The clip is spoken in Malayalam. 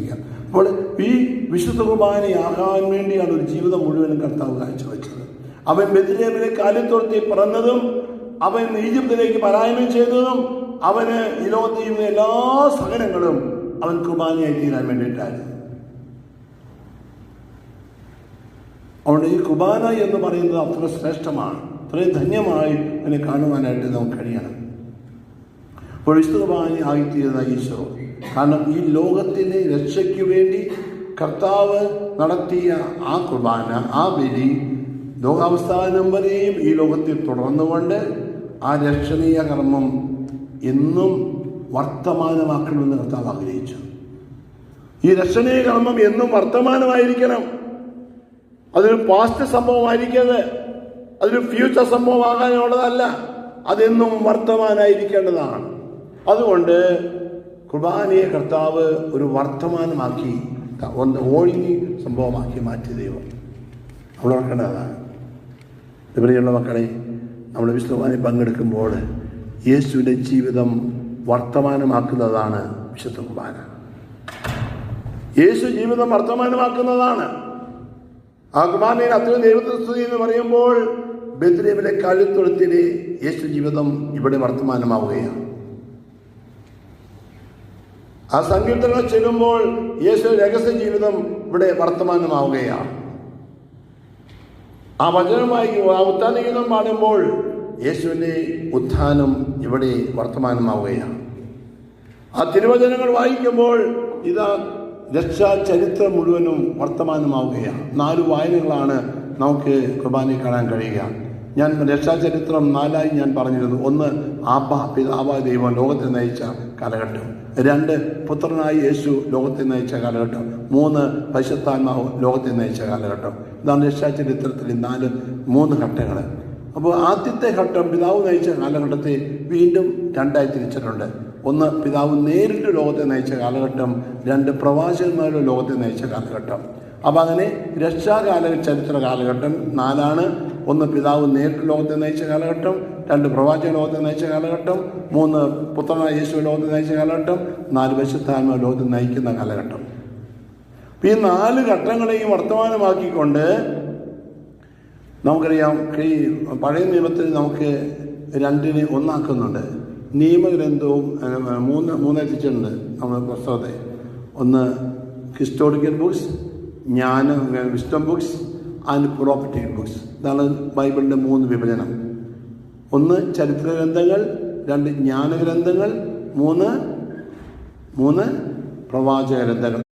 ശ്രദ്ധിക്കുക അപ്പോൾ ഈ വിശുദ്ധ കുർബാനയാകാൻ വേണ്ടിയാണ് ഒരു ജീവിതം മുഴുവനും കർത്താവ് കാഴ്ചവെച്ചത്. അവൻ ബെത്തിലേമിലെ കാലിത്തോർത്തി പറഞ്ഞതും അവൻ ഈജിപ്തിലേക്ക് പലായനം ചെയ്തതും അവന് ഈ ലോകത്ത് ചെയ്യുന്ന എല്ലാ സഹനങ്ങളും അവൻ കുർബാനയായി തീരാൻ വേണ്ടിയിട്ടായിരുന്നു. അതുകൊണ്ട് ഈ കുർബാന എന്ന് പറയുന്നത് അത്ര ശ്രേഷ്ഠമാണ് അത്രയും ധന്യമായി അതിനെ കാണുവാനായിട്ട് നമുക്ക് കഴിയണം. കുർബാന ആയിത്തീരുന്ന ഈശോ. കാരണം ഈ ലോകത്തിനെ രക്ഷയ്ക്ക് വേണ്ടി കർത്താവ് നടത്തിയ ആ കുർബാന ആ ബലി ലോകാവസ്ഥാനം വരെയും ഈ ലോകത്തിൽ തുടർന്നുകൊണ്ട് ആ രക്ഷണീയ കർമ്മം എന്നും വർത്തമാനമാക്കണമെന്ന് കർത്താവ് ആഗ്രഹിച്ചു. ഈ രക്ഷണീയ കർമ്മം എന്നും വർത്തമാനമായിരിക്കണം. അതൊരു പാസ്റ്റ് സംഭവമായിരിക്കരുത്. അതൊരു ഫ്യൂച്ചർ സംഭവമാകാനുള്ളതല്ല. അതെന്നും വർത്തമാനായിരിക്കേണ്ടതാണ്. അതുകൊണ്ട് കുർബാനയെ കർത്താവ് ഒരു വർത്തമാനമാക്കി ഒന്ന് ഓഴുങ്ങി സംഭവമാക്കി മാറ്റി ദൈവം. നമ്മൾ ഓർക്കേണ്ടതാണ്. ഇവിടെയുള്ള മക്കളെ നമ്മൾ വിശുദ്ധമായി പങ്കെടുക്കുമ്പോൾ യേശുവിന്റെ ജീവിതം വർത്തമാനമാക്കുന്നതാണ് വിശുദ്ധ കുർബാന. യേശു ജീവിതം വർത്തമാനമാക്കുന്നതാണ്. ആ കുർബാനയിൽ അത്രയും ദൈവസ്തുതി എന്ന് പറയുമ്പോൾ ബദ്രീമിലെ കാലിത്തൊഴുത്തിലെ യേശു ജീവിതം ഇവിടെ വർത്തമാനമാവുകയാണ്. ആ സങ്കീർത്തനങ്ങൾ ചെല്ലുമ്പോൾ യേശു രഹസ്യ ജീവിതം ഇവിടെ വർത്തമാനമാവുകയാണ്. ആ വചനമായി ആ ഉത്ഥാനഗീതം പാടുമ്പോൾ യേശുവിന്റെ ഉത്ഥാനം ഇവിടെ വർത്തമാനമാവുകയാണ്. ആ തിരുവചനങ്ങൾ വായിക്കുമ്പോൾ ഇതാ രക്ഷാ ചരിത്രം മുഴുവനും വർത്തമാനമാവുകയാണ്. നാല് വായനകളാണ് നമുക്ക് കുർബാനയിൽ കാണാൻ കഴിയുക. ഞാൻ രക്ഷാചരിത്രം നാലായി ഞാൻ പറഞ്ഞിരുന്നു. ഒന്ന് ആപ്പ പിതാവ ദൈവം ലോകത്തെ നയിച്ച കാലഘട്ടം. രണ്ട് പുത്രനായി യേശു ലോകത്തെ നയിച്ച കാലഘട്ടം. മൂന്ന് പരിശുദ്ധാത്മാവ് ലോകത്തെ നയിച്ച കാലഘട്ടം. ഇതാണ് രക്ഷാചരിത്രത്തിൽ നാല് മൂന്ന് ഘട്ടങ്ങൾ അപ്പോൾ ആദ്യത്തെ ഘട്ടം പിതാവ് നയിച്ച കാലഘട്ടത്തെ വീണ്ടും രണ്ടായി തിരിച്ചിട്ടുണ്ട്. ഒന്ന് പിതാവ് നേരിട്ട് ലോകത്തെ നയിച്ച കാലഘട്ടം. രണ്ട് പ്രവാചകന്മാരുടെ ലോകത്തെ നയിച്ച കാലഘട്ടം. അപ്പം അങ്ങനെ രക്ഷാകാല ചരിത്ര കാലഘട്ടം നാലാണ്. ഒന്ന് പിതാവ് നേരിട്ട് ലോകത്തെ നയിച്ച കാലഘട്ടം രണ്ട് പ്രവാചക ലോകത്തെ നയിച്ച കാലഘട്ടം മൂന്ന് പുത്രനായ യേശു ലോകത്തെ നയിച്ച കാലഘട്ടം നാല് പരിശുദ്ധാത്മ ലോകത്തെ നയിക്കുന്ന കാലഘട്ടം. ഈ നാല് ഘട്ടങ്ങളെയും വർത്തമാനമാക്കിക്കൊണ്ട് നമുക്കറിയാം ഈ പഴയ നിയമത്തിൽ നമുക്ക് രണ്ടിനെ ഒന്നാക്കുന്നുണ്ട്. നിയമഗ്രന്ഥവും മൂന്ന് മൂന്ന് എത്തിച്ചിട്ടുണ്ട് നമ്മുടെ പുസ്തകത്തെ. ഒന്ന് ഹിസ്റ്റോറിക്കൽ ബുക്സ് ജ്ഞാന wisdom books and property books ഇതാണ് ബൈബിളിന്റെ മൂന്ന് വിഭജനം. ഒന്ന് ചരിത്ര ഗ്രന്ഥങ്ങൾ രണ്ട് ജ്ഞാനഗ്രന്ഥങ്ങൾ മൂന്ന് മൂന്ന് പ്രവാചക ഗ്രന്ഥങ്ങൾ.